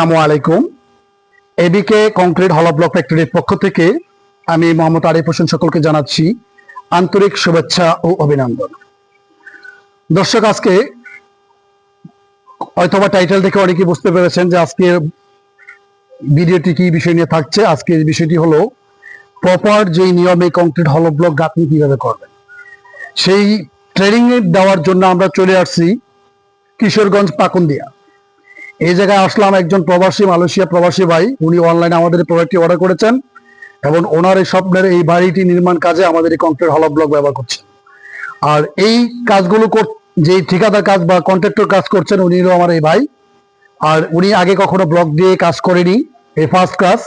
আসসালামু আলাইকুম। এবিকে কংক্রিট হল ব্লক ফ্যাক্টরির পক্ষ থেকে আমি মোহাম্মদ আরিফ হোসেন সকলকে জানাচ্ছি আন্তরিক শুভেচ্ছা ও অভিনন্দন। দর্শক, আজকে হয়তোবা টাইটেল দেখে অনেকেই বুঝতে পেরেছেন যে আজকে ভিডিওটি কি বিষয় নিয়ে থাকছে। আজকে বিষয়টি হলো প্রপার যেই নিয়মে কংক্রিট হল ব্লক গাঁথনি কীভাবে করবেন। সেই ট্রেনিং দেওয়ার জন্য আমরা চলে আসছি কিশোরগঞ্জ পাকুন্দিয়া। এই জায়গায় আসলাম একজন প্রবাসী, মালয়েশিয়া প্রবাসী ভাই। উনি অনলাইনে আমাদের প্রোডাক্টটি অর্ডার করেছেন এবং ওনার এই স্বপ্নের এই বাড়িটি নির্মাণ কাজে আমাদের এই কংক্রিট হল ব্লক ব্যবহার করছেন। আর এই কাজগুলো যে ঠিকাদার কাজ বা কন্ট্রাক্টর কাজ করছেন, উনি হলো আমার এই ভাই। আর উনি আগে কখনো ব্লক দিয়ে কাজ করেনি, এই ফার্স্ট ক্লাস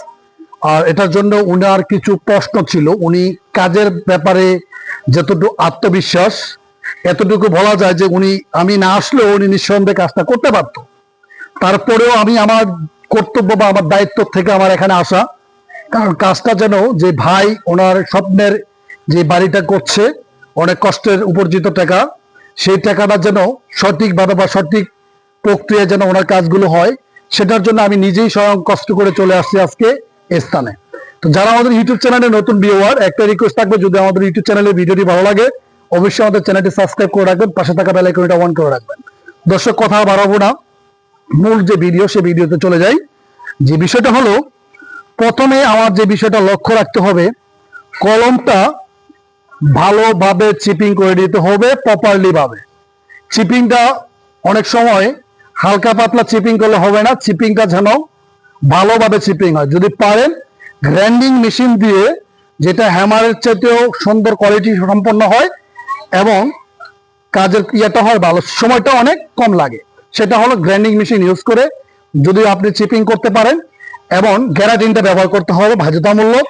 আর এটার জন্য উনার কিছু প্রশ্ন ছিল। উনি কাজের ব্যাপারে যতটুকু আত্মবিশ্বাস, এতটুকু বলা যায় যে উনি আমি না আসলেও উনি নিঃসন্দেহে কাজটা করতে পারতো। তারপরেও আমি আমার কর্তব্য বা আমার দায়িত্ব থেকে আমার এখানে আসা। কারণ কাজটা যেন যে ভাই ওনার স্বপ্নের যে বাড়িটা করছে, অনেক কষ্টের উপার্জিত টাকা, সেই টাকাটা যেন সঠিকভাবে বা সঠিক প্রক্রিয়া যেন ওনার কাজগুলো হয়, সেটার জন্য আমি নিজেই স্বয়ং কষ্ট করে চলে আসছি আজকে স্থানে। তো যারা আমাদের ইউটিউব চ্যানেলে নতুন ভিউয়ার একটা রিকোয়েস্ট থাকবে, যদি আমাদের ইউটিউব চ্যানেলের ভিডিওটি ভালো লাগে, অবশ্যই আমাদের চ্যানেলটি সাবস্ক্রাইব করে রাখবেন, পাশে থাকা বেল আইকনটা অন করে রাখবেন। দর্শক, কথা বাড়াবো না। মূল যে ভিডিও সে ভিডিওতে চলে যাই। যে বিষয়টা হলো, প্রথমে আমার যে বিষয়টা লক্ষ্য রাখতে হবে, কলমটা ভালোভাবে চিপিং করে দিতে হবে প্রপারলি ভাবে চিপিংটা অনেক সময় হালকা পাতলা চিপিং করলে হবে না চিপিংটা যেন ভালোভাবে চিপিং হয়। যদি পারেন গ্র্যান্ডিং মেশিন দিয়ে যেটা হ্যামারের চাইতেও সুন্দর কোয়ালিটি সম্পন্ন হয় এবং কাজের ইয়েটা হয় ভালো, সময়টা অনেক কম লাগে। সেটা হলো গ্রাইন্ডিং মেশিন ইউজ করে যদি আপনি চিপিং করতে পারেন এবং গ্যারাটিনটা ব্যবহার করতে হবে বাধ্যতামূলক।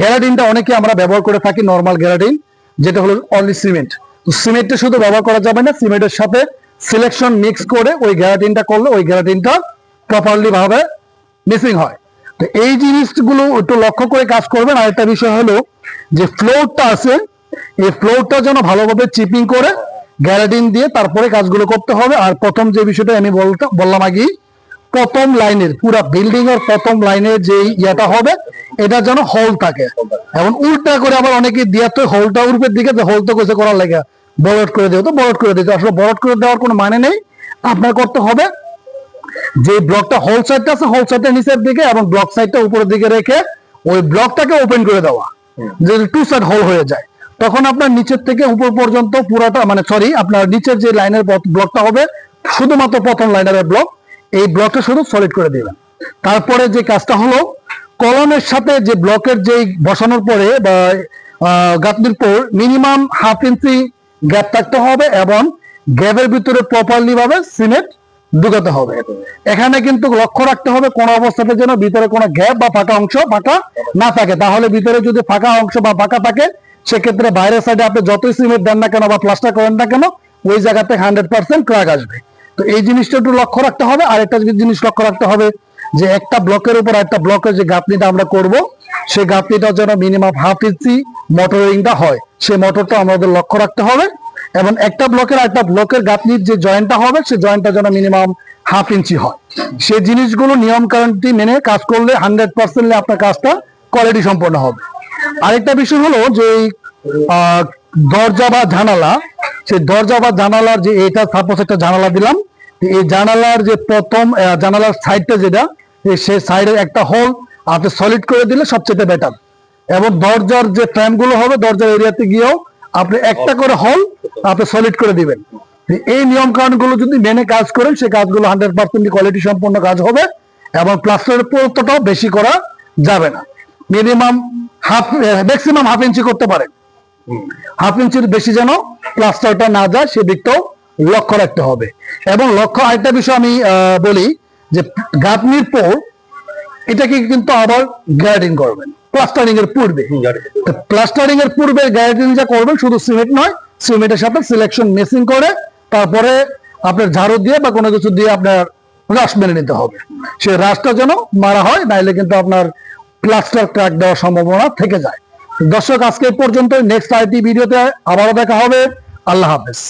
গ্যারাটিনটা অনেকে আমরা ব্যবহার করে থাকি নর্মাল গ্যারাডিন যেটা হলো অনলি সিমেন্ট তো সিমেন্টটা শুধু ব্যবহার করা যাবে না সিমেন্টের সাথে সিলেকশন মিক্স করে ওই গ্যারাটিনটা করলে ওই গ্যারাটিনটা প্রপারলি ভাবে মিসিং হয়। তো এই জিনিসগুলো একটু লক্ষ্য করে কাজ করবেন। আর একটা বিষয় হলো যে ফ্লোরটা আছে, এই ফ্লোরটা যেন ভালোভাবে চিপিং করে গ্যারাটিন দিয়ে তারপরে কাজগুলো করতে হবে। আর প্রথম যে বিষয়টা আমি বললাম আগে প্রথম লাইনের পুরো বিল্ডিং এর প্রথম লাইনের যে ইয়েটা হবে এটা যেন হল থাকে। এবং উল্টা করে আবার অনেকে দিয়ে তো হলটা উল্পের দিকে যে হল তো কইছে করার লাগে বরট করে দেও তো বরট করে দিতে আসলে বরট করে দেওয়ার কোনো মানে নেই। আপনার করতে হবে যে ব্লকটা হল সাইডটা আছে হোল সাইডটা নিচের দিকে এবং ব্লক সাইডটা উপরের দিকে রেখে ওই ব্লকটাকে ওপেন করে দেওয়া। যদি টু সাইড হোল হয়ে যায়। তখন আপনার নিচের থেকে উপর পর্যন্ত পুরোটা মানে সরি আপনার নিচের যে লাইনের ব্লকটা হবে, শুধুমাত্র প্রথম লাইনের ব্লক এই ব্লকটা শুধু সলিড করে দিবেন। তারপরে যে কাজটা হলো, কলমের সাথে যে ব্লকের যে বসানোর পরে বা গাঁথনির পর মিনিমাম হাফ ইঞ্চি গ্যাপ থাকতে হবে এবং গ্যাপের ভিতরে প্রপারলি ভাবে সিমেন্ট ঢুকাতে হবে। এখানে কিন্তু লক্ষ্য রাখতে হবে কোন অবস্থাতে যেন ভিতরে কোনো গ্যাপ বা ফাঁকা অংশ ফাঁকা না থাকে। তাহলে ভিতরে যদি ফাঁকা অংশ বা ফাঁকা থাকে সেক্ষেত্রে বাইরের সাইডে আপনি যতই সিমেন্ট দেন না কেন বা প্লাস্টার করেন না কেন, ওই জায়গাতে হান্ড্রেড পার্সেন্ট ক্রাক আসবে। তো এই জিনিসটা একটু লক্ষ্য রাখতে হবে। আর একটা জিনিস লক্ষ্য রাখতে হবে যে একটা ব্লকের উপর একটা ব্লকের যে গাঁথনিটা আমরা করব, সেই গাঁথনিটা যেন মিনিমাম হাফ ইঞ্চি মোটরিংটা হয়। সেই মোটরটা আমাদের লক্ষ্য রাখতে হবে। এবং একটা ব্লকের একটা ব্লকের গাঁথনির যে জয়েন্টটা হবে, সেই জয়েন্টটা যেন মিনিমাম হাফ ইঞ্চি হয়। সেই জিনিসগুলো নিয়ম কারণটি মেনে কাজ করলে হান্ড্রেড পার্সেন্টলি আপনার কাজটা কোয়ালিটি সম্পন্ন হবে। আরেকটা বিষয় হলো যে দরজা বা জানালা সেই দরজা বা জানালার যে এটা সাপোজ একটা জানালা দিলাম, এই জানালার যে প্রথম জানালার সাইডটা যেটা সেই সাইডের একটা হোল আপনি সলিড করে দিলে সবচেয়ে বেটার এবং দরজার যে গুলো হবে, দরজার এরিয়াতে গিয়েও আপনি একটা করে হল আপনি সলিড করে দিবেন। এই নিয়ম কানুনগুলো যদি মেনে কাজ করেন সেই কাজগুলো হান্ড্রেড পার্সেন্ট কোয়ালিটি সম্পন্ন কাজ হবে এবং প্লাস্টারের পুরোটাও বেশি করা যাবে না। Minimum half maximum half inch করতে পারেন হাফ ইঞ্চির বেশি যেন প্লাস্টারটা না যায় সেদিকটাও লক্ষ্য রাখতে হবে। এবং লক্ষ্য আরেকটা বিষয় আমি বলি যে গাঁথনির পর এটাকে কিন্তু আবার গ্যারাটিং করবেন। প্লাস্টারিং এর পূর্বে। প্লাস্টারিং এর পূর্বে গ্যারাটিং যা করবেন শুধু সিমেন্ট নয় সিমেন্টের সাথে সিলেকশন মেসিং করে তারপরে আপনার ঝাড়ু দিয়ে বা কোনো কিছু দিয়ে আপনার রাস মেনে নিতে হবে। সে রাসটা যেন মারা হয় নাইলে কিন্তু আপনার প্লাস্টার ক্র্যাক দেওয়ার সম্ভাবনা থেকে যায়। দর্শক, আজকে পর্যন্ত নেক্সট আইটি ভিডিওতে আবারও দেখা হবে। আল্লাহ হাফেজ।